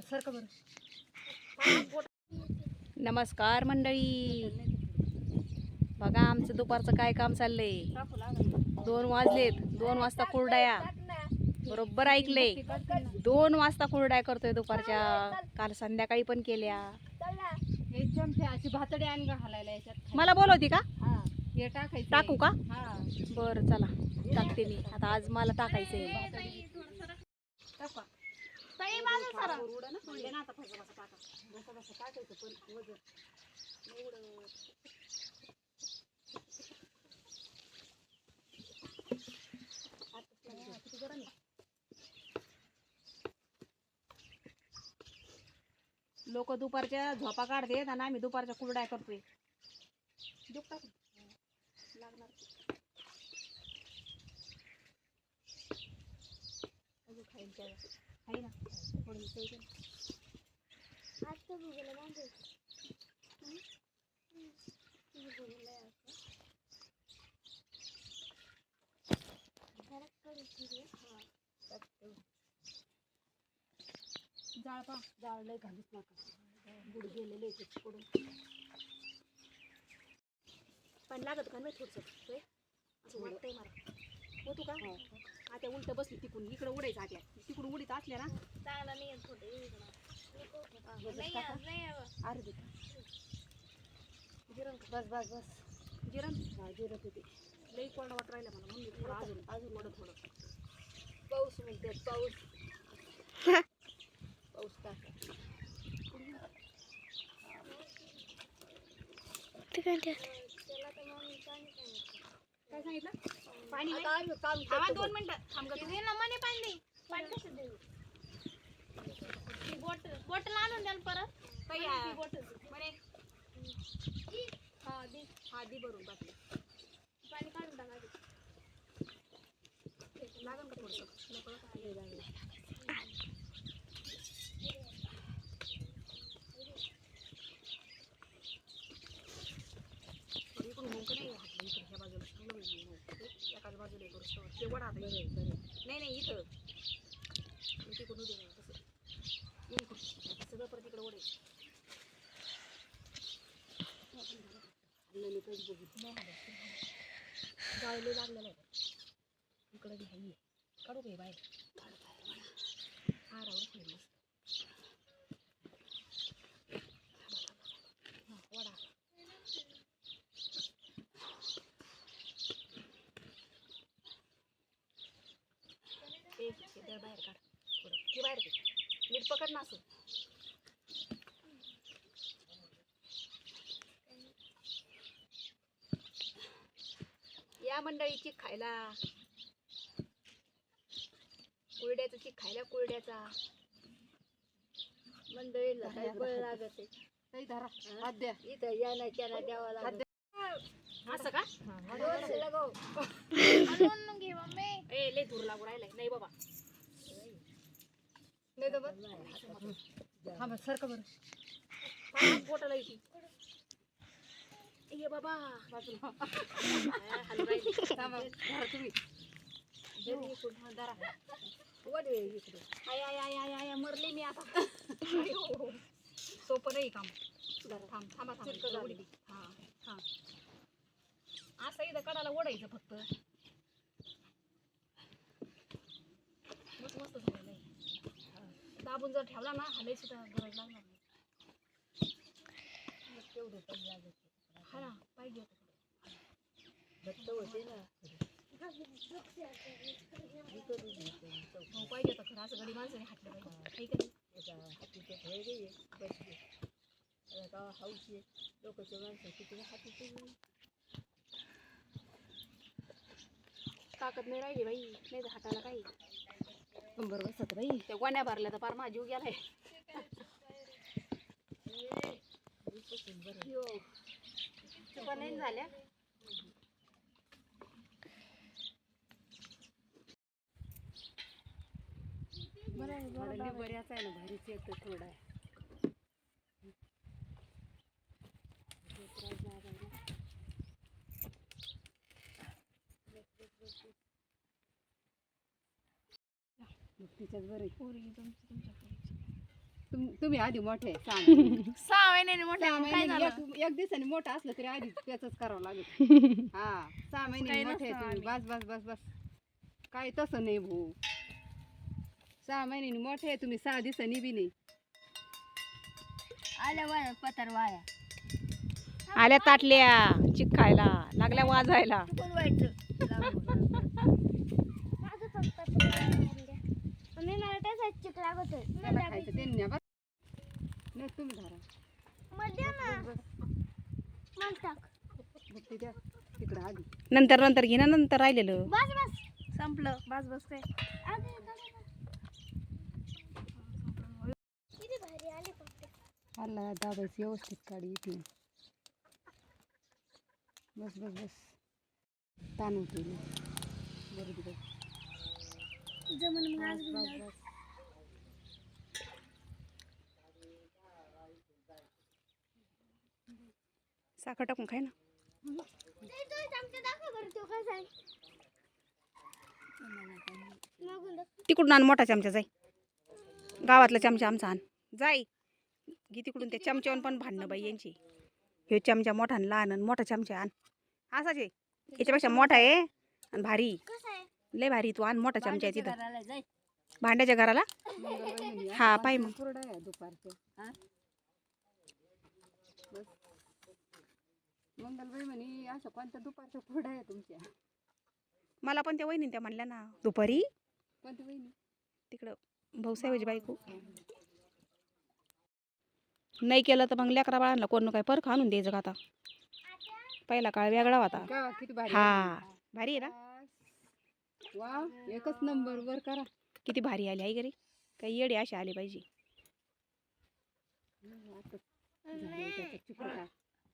सारखं बरं नमस्कार मंडळी. बघा आमचं दुपारचं काय काम चाललंय? दोन वाजलेत. दोन वाजता कुरड्या. बरोबर ऐकले दोन वाजता कुरड्या करतोय दुपारच्या. काल संध्याकाळी पण केल्या. घालायला याच्यात मला बोलवती का? टाकू का? बरं चला. टाकते मी. आता आज मला टाकायचंय. ना आता फसं टाका. टाकायचं पण वजन. एवढं. लोक दुपारच्या झोपा काढतात आणि आम्ही दुपारच्या कुरड्या करतोय? लागणार खाईल ना. जाळ पा जाळ लय घालूच नका बुड गेलेले आहे पण लागत का नाही थोडस? असं वाटतंय मला. होतो का? आता उलट बसली तिकडून इकडं उडायचं आत्या तिकडून उडीत असल्या ना. अरे दे. जिरण बस बस बस. जिरण हा जिरत होते लई कोरडा वाट राहिला मला म्हणून थोडं अजून. अजून थोडं थोडं. पाऊस म्हणते पाऊस. पाऊस टाका काय सांगितलं? पाणी नाही? थांबा दोन मिनिटं. थांब गं तू. बॉटल आणून द्याल परत. ताई, बरे. हा. दी. भरून बाटली पाणी काढून टाका लागन का थोडंसं? मोकळं का? लय लागलं. थोडी इकडून मुंग नाही हाटलं इकडे ह्या बाजूला चांगलं होईल मुंग. हे एकाच बाजूला हे करू ते वडा आता इकडे. नाही नाही इथं मग तिकडून उद्या नाही, तसं ये इकडून. सगळं परत इकडे ओढायचं हल्लेलं नाही लागलेलं आहे इकडं घ्यायला काढू काही बाहेर काढू बाहेर वडा वडा बाहेर काढ थोडं ते बाहेर घे नीट पकड ना असं या मंडळीची खायला. कुरड्याचं चिक खायला कुरड्याचा. मंडळीला काही बळ लागत. आहे काही धरा हात द्या. इथं याना ना द्यावा लागत असं का? आणून घे मम्मी. ए लय दूर लागू राहिलाय. नाही बाबा. नाही तर हा सारखं बरं. पाण्यात बोटाला येते. ये बाबा बाजूला मरले मी आता सोपं नाही काम थांब थांबा थांबा उडी. हा हा असं इथं कडाला ओढायचं फक्त मस्त मस्त झालं दाबून जर ठेवला ना हलायची तर गरज लागणार नाही तेवढं पण लागत हा ना पाहिजे होतं थोडं. घट्ट होते ना हो पाहिजे होतं खरं असं गडी माणसाने हाटलं पाहिजे है का नाही? हातीचे हे गे बसले का हौशी लोकांच्या माणसं किती हातीचे ताकद नाही राहिली बाई नाही तर हाताला काही कंबर बसत बाई त्या गोण्या भरल्या तर फार माझा जीव गेलाय नाही झाल्या. बरं बऱ्याच आहे ना भारीच येतं थोडा तिच्यात बरं पोरगी तुमची तुमच्या पोरीची तुम- तुम्ही आधी मोठे सहा महिने. सहा महिन्याने मोठे सहा काय महिने झालं? एक एक दिवसाने मोठं असलं तरी आधी त्याच करावं लागेल. हा सहा महिने काही मोठे नसतं तुम्ही. बस बस बस बस. काय तसं नाही भाऊ. सहा महिन्यानी मोठे तुम्ही सहा दिवसांनी बी नाही. आल्या वाया पतार वाया. आल्या ताटल्या चिक खायला लागल्या वाजायला. चुकून व्हायचं माझं फक्त मम्मी मला त्याचा चिक लागत त्याला खायचं त्यांनी बस नाही तुम्ही धरा. ते द्या तिकडं आधी नंतर नंतर घे ना नंतर राहिलेलं. बस बस. संपलं. बस बस काय? किती भारी आली फक्त आला दाबायचं व्यवस्थित काढी इथे. बस बस बस. ताण होते बरोबर जमून मग आज बस साखर टाकून खाय ना. तिकडून आण मोठा चमचा जाई गावातला चमचा आमचा आण. जाई घे तिकडून त्या चमच्यावर पण भांडणं बाई यांची. हे चमचा मोठा आणि लहान आणि मोठा चमचा आण. असाच आहे. याच्यापेक्षा मोठा आहे आणि भारी. लय भारी तू आण मोठा चमचा आहे तिथं. भांड्याच्या घराला? हा, पाय मग. कुरडं आहे दुपारचं हा बस मंगलबाई म्हणे असं कोणत्या दुपारच्या कुरडा आहे तुमच्या? मला पण त्या वहिनी त्या म्हणल्या ना दुपारी? कोणत्या वहिनी? तिकडं भाऊसाहेबाची बायको. नाही केलं तर मग लेकरा बाळांना कोण काय परख आणून द्यायचं का आता? पहिला काळ वेगळा होता. किती भारी हा भारी आहे ना. वा एकच नंबर वर करा. किती भारी आली आई घरी काही येडे असे आले पाहिजे. आता झालं त्याचं.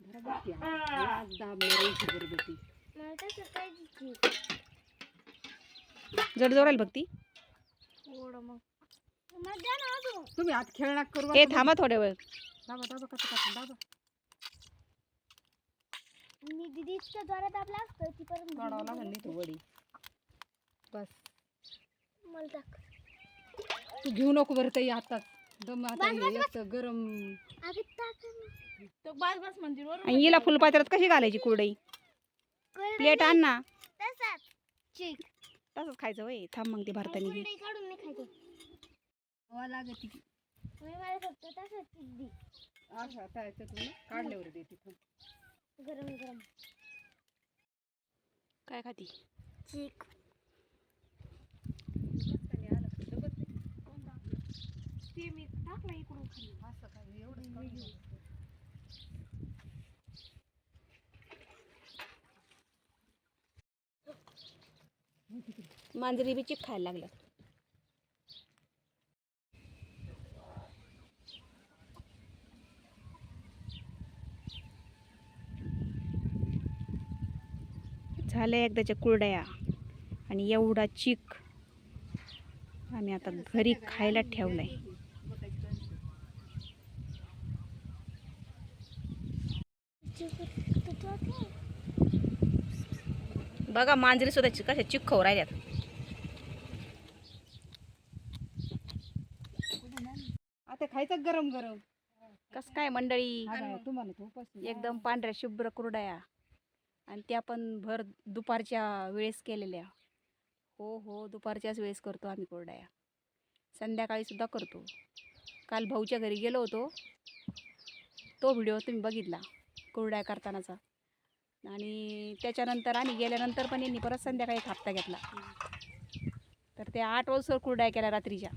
आज ती. जड ती. द्या ना अजून तुम्ही हात खेळणार करू ए बघा. थांबा थोड्या वेळ. दाबा दाबा कसा कसा दाबा. मी दिदी इतक्या जोरात आपला असतं ती परत काढावं लागेल नाही तर वडी. बस. मला टाक तू घेऊ नको बरं ताई आता दम आता हे गरम. अगं टाक ना तो बस बस मंदिर आणि हिला फुलपात्र्यात कशी घालायची कुरडई? प्लेट आण ना. तसाच. चिक. तसंच खायचं वय थांब मग ते भारताने. घे कुरडई काढून नाही खायचं. हवा लागत ती मी मला फक्त तसंच चिक दे. असं आता याच्यातून काढल्यावर दे तिथून गरम गरम. काय खाती? चिक. ते मी टाकलं इकडून खाली. असं काय एवढं नाही. मांजरी बी चिक खायला लागल्या झाल्या एकदाच्या कुरड्या आणि एवढा चिक आम्ही आता घरी खायला ठेवलाय चिक तुटत बघा मांजरी सुद्धा चिक कशा चिक खाऊ राहिल्यात. आता खायचं गरम गरम. कस काय मंडळी? एकदम पांढऱ्या शुभ्र कुरड्या. आणि त्या पण भर दुपारच्या वेळेस केलेल्या. हो हो दुपारच्याच वेळेस करतो आम्ही कुरड्या. संध्याकाळी सुद्धा करतो. काल भाऊच्या घरी गेलो होतो. तो व्हिडिओ तुम्ही बघितला. कुरड्या करतानाचा. आणि त्याच्यानंतर आणि गेल्यानंतर पण यांनी परत संध्याकाळी एक हप्ता घेतला. तर ते आठ वाजसर कुरड्या केल्या रात्रीच्या.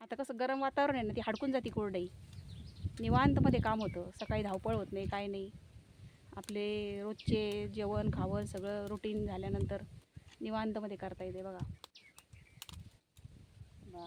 आता कसं गरम वातावरण आहे ना ती हडकून जाते कुरडाई. निवांतमध्ये काम होतं. सकाळी धावपळ होत नाही काय नाही. आपले रोजचे जेवण खावण सगळं रुटीन झाल्यानंतर निवांतमध्ये करता येते बघा. बा